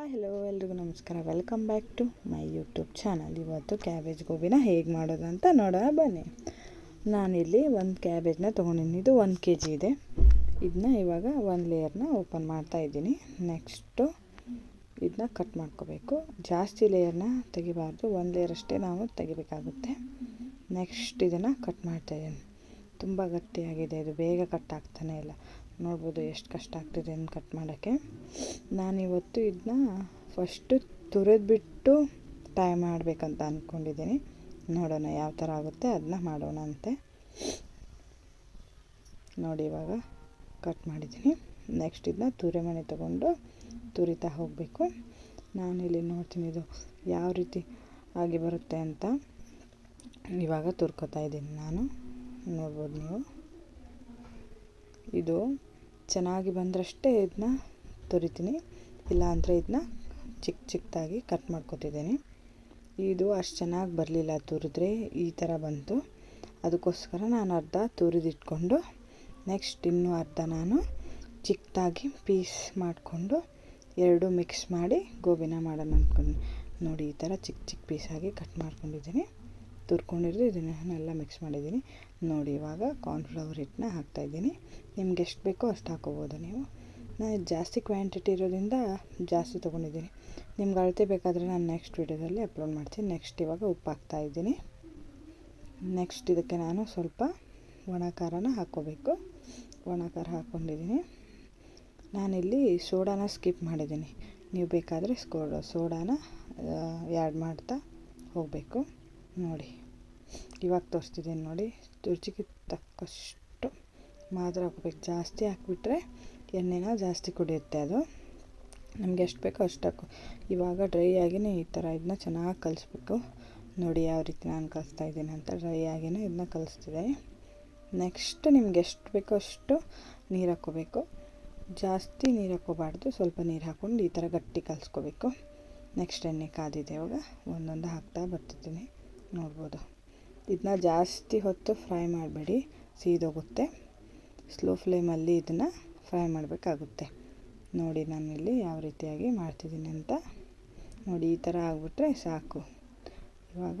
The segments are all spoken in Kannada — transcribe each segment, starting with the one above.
ಹಾಯ್ ಹಲೋ ಎಲ್ರಿಗೂ ನಮಸ್ಕಾರ. Welcome back to my YouTube channel ಇವತ್ತು ಕ್ಯಾಬೇಜ್ ಗೋಬಿನ ಹೇಗೆ ಮಾಡೋದು ಅಂತ ನೋಡೋಣ ಬನ್ನಿ. ನಾನಿಲ್ಲಿ ಒಂದು ಕ್ಯಾಬೇಜ್ನ ತೊಗೊಂಡಿದ್ದೀನಿ ಇದು ಒಂದು ಕೆ ಜಿ ಇದೆ. ಇದನ್ನ ಇವಾಗ ಒಂದು ಲೇಯರ್ನ ಓಪನ್ ಮಾಡ್ತಾ ಇದ್ದೀನಿ. ನೆಕ್ಸ್ಟು ಇದನ್ನ ಕಟ್ ಮಾಡ್ಕೋಬೇಕು. ಜಾಸ್ತಿ ಲೇಯರ್ನ ತೆಗಿಬಾರ್ದು. ಒಂದು ಲೇಯರ್ ಅಷ್ಟೇ ನಾವು ತೆಗಿಬೇಕಾಗುತ್ತೆ. ನೆಕ್ಸ್ಟ್ ಇದನ್ನು ಕಟ್ ಮಾಡ್ತಾ ಇದ್ದೀನಿ. ತುಂಬ ಗಟ್ಟಿಯಾಗಿದೆ. ಇದು ಬೇಗ ಕಟ್ ಆಗ್ತಾನೆ ಇಲ್ಲ. ನೋಡ್ಬೋದು ಎಷ್ಟು ಕಷ್ಟ ಆಗ್ತಿದೆ ಅಂತ ಕಟ್ ಮಾಡೋಕ್ಕೆ. ನಾನಿವತ್ತು ಇದನ್ನ ಫಸ್ಟು ತುರಿದ್ಬಿಟ್ಟು ಟೈ ಮಾಡಬೇಕಂತ ಅಂದ್ಕೊಂಡಿದ್ದೀನಿ ನೋಡೋಣ ಯಾವ ಥರ ಆಗುತ್ತೆ ಅದನ್ನ ಮಾಡೋಣ ಅಂತೆ. ನೋಡಿ ಇವಾಗ ಕಟ್ ಮಾಡಿದ್ದೀನಿ ನೆಕ್ಸ್ಟ್ ಇದನ್ನ ತುರಿ ಮನೆ ತೊಗೊಂಡು ತುರಿತಾ ಹೋಗಬೇಕು. ನಾನಿಲ್ಲಿ ನೋಡ್ತೀನಿ ಇದು ಯಾವ ರೀತಿ ಆಗಿ ಬರುತ್ತೆ ಅಂತ. ಇವಾಗ ತುರ್ಕೋತಾ ಇದ್ದೀನಿ ನಾನು. ನೋಡ್ಬೋದು ನೀವು. ಇದು ಚೆನ್ನಾಗಿ ಬಂದರಷ್ಟೇ ಇದನ್ನ ತುರಿತೀನಿ. ಇಲ್ಲಾಂದರೆ ಇದನ್ನ ಚಿಕ್ಕ ಚಿಕ್ಕದಾಗಿ ಕಟ್ ಮಾಡ್ಕೊತಿದ್ದೀನಿ. ಇದು ಅಷ್ಟು ಚೆನ್ನಾಗಿ ಬರಲಿಲ್ಲ ತುರಿದ್ರೆ ಈ ಥರ ಬಂತು. ಅದಕ್ಕೋಸ್ಕರ ನಾನು ಅರ್ಧ ತುರಿದಿಟ್ಕೊಂಡು ನೆಕ್ಸ್ಟ್ ಇನ್ನೂ ಅರ್ಧ ನಾನು ಚಿಕ್ಕದಾಗಿ ಪೀಸ್ ಮಾಡಿಕೊಂಡು ಎರಡು ಮಿಕ್ಸ್ ಮಾಡಿ ಗೋಬಿನ ಮಾಡೋಣ ಅಂದ್ಕೊಂಡು ನೋಡಿ ಈ ಥರ ಚಿಕ್ಕ ಚಿಕ್ಕ ಪೀಸಾಗಿ ಕಟ್ ಮಾಡ್ಕೊಂಡಿದ್ದೀನಿ. ತುರ್ಕೊಂಡಿರೋದು ಇದನ್ನೆಲ್ಲ ಮಿಕ್ಸ್ ಮಾಡಿದ್ದೀನಿ. ನೋಡಿ, ಇವಾಗ ಕಾರ್ನ್ಫ್ಲವರ್ ಹಿಟ್ಟನ್ನ ಹಾಕ್ತಾಯಿದ್ದೀನಿ ನಿಮ್ಗೆ ಎಷ್ಟು ಬೇಕೋ ಅಷ್ಟು ಹಾಕೋಬೋದು ನೀವು. ನಾನು ಜಾಸ್ತಿ ಕ್ವಾಂಟಿಟಿ ಇರೋದ್ರಿಂದ ಜಾಸ್ತಿ ತೊಗೊಂಡಿದ್ದೀನಿ. ನಿಮ್ಗೆ ಅಳತೆ ಬೇಕಾದರೆ ನಾನು ನೆಕ್ಸ್ಟ್ ವೀಡಿಯೋದಲ್ಲಿ ಅಪ್ಲೋಡ್ ಮಾಡ್ತೀನಿ. ನೆಕ್ಸ್ಟ್ ಇವಾಗ ಉಪ್ಪು ಹಾಕ್ತಾಯಿದ್ದೀನಿ ನೆಕ್ಸ್ಟ್ ಇದಕ್ಕೆ ನಾನು ಸ್ವಲ್ಪ ಒಣ ಖಾರನ ಹಾಕ್ಕೋಬೇಕು. ಒಣ ಖಾರ ಹಾಕ್ಕೊಂಡಿದ್ದೀನಿ. ನಾನಿಲ್ಲಿ ಸೋಡಾನ ಸ್ಕಿಪ್ ಮಾಡಿದ್ದೀನಿ. ನೀವು ಬೇಕಾದರೆ ಸ್ಕೋ ಸೋಡಾನ ಆ್ಯಡ್ ಮಾಡ್ತಾ ಹೋಗಬೇಕು. ನೋಡಿ. ಇವಾಗ ತೋರಿಸ್ತಿದ್ದೀನಿ ನೋಡಿ. ರುಚಿಗೆ ತಕ್ಕಷ್ಟು ಮಾತ್ರ ಹಾಕ್ಬೇಕು. ಜಾಸ್ತಿ ಹಾಕ್ಬಿಟ್ರೆ ಎಣ್ಣೆನ ಜಾಸ್ತಿ ಕುಡಿಯುತ್ತೆ ಅದು. ನಮಗೆ ಎಷ್ಟು ಬೇಕೋ ಅಷ್ಟು ಹಾಕು. ಇವಾಗ ಡ್ರೈ ಆಗಿನೇ ಈ ಥರ ಇದನ್ನ ಚೆನ್ನಾಗಿ ಕಲಿಸ್ಬೇಕು ನೋಡಿ ಯಾವ ರೀತಿ ನಾನು ಕಲಿಸ್ತಾ ಇದ್ದೀನಿ ಅಂತ ಡ್ರೈ ಆಗಿನೇ ಇದನ್ನ ಕಲಿಸ್ತಿದೆ. ನೆಕ್ಸ್ಟ್ ನಿಮ್ಗೆ ಎಷ್ಟು ಬೇಕೋ ಅಷ್ಟು ನೀರು ಹಾಕೋಬೇಕು ಜಾಸ್ತಿ ನೀರು ಹಾಕ್ಕೋಬಾರ್ದು. ಸ್ವಲ್ಪ ನೀರು ಹಾಕ್ಕೊಂಡು ಈ ಥರ ಗಟ್ಟಿ ಕಲಿಸ್ಕೋಬೇಕು. ನೆಕ್ಸ್ಟ್ ಎಣ್ಣೆ ಕಾದಿದೆ ಇವಾಗ. ಒಂದೊಂದು ಹಾಕ್ತಾ ಬರ್ತಿದ್ದೀನಿ. ನೋಡ್ಬೋದು. ಇದನ್ನ ಜಾಸ್ತಿ ಹೊತ್ತು ಫ್ರೈ ಮಾಡಬೇಡಿ, ಸೀದೋಗುತ್ತೆ. ಸ್ಲೋ ಫ್ಲೇಮಲ್ಲಿ ಇದನ್ನು ಫ್ರೈ ಮಾಡಬೇಕಾಗುತ್ತೆ. ನೋಡಿ ನಾನಿಲ್ಲಿ ಯಾವ ರೀತಿಯಾಗಿ ಮಾಡ್ತಿದ್ದೀನಿ ಅಂತ. ನೋಡಿ ಈ ಥರ ಆಗಿಬಿಟ್ರೆ ಸಾಕು. ಇವಾಗ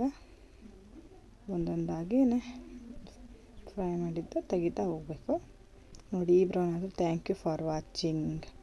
ಒಂದೊಂದಾಗಿ ಫ್ರೈ ಮಾಡಿದ್ದು ತೆಗಿತಾ ಹೋಗಬೇಕು. ನೋಡಿ ಈ ಬ್ರೌನ್ ಆದರೆ ಥ್ಯಾಂಕ್ ಯು ಫಾರ್ ವಾಚಿಂಗ್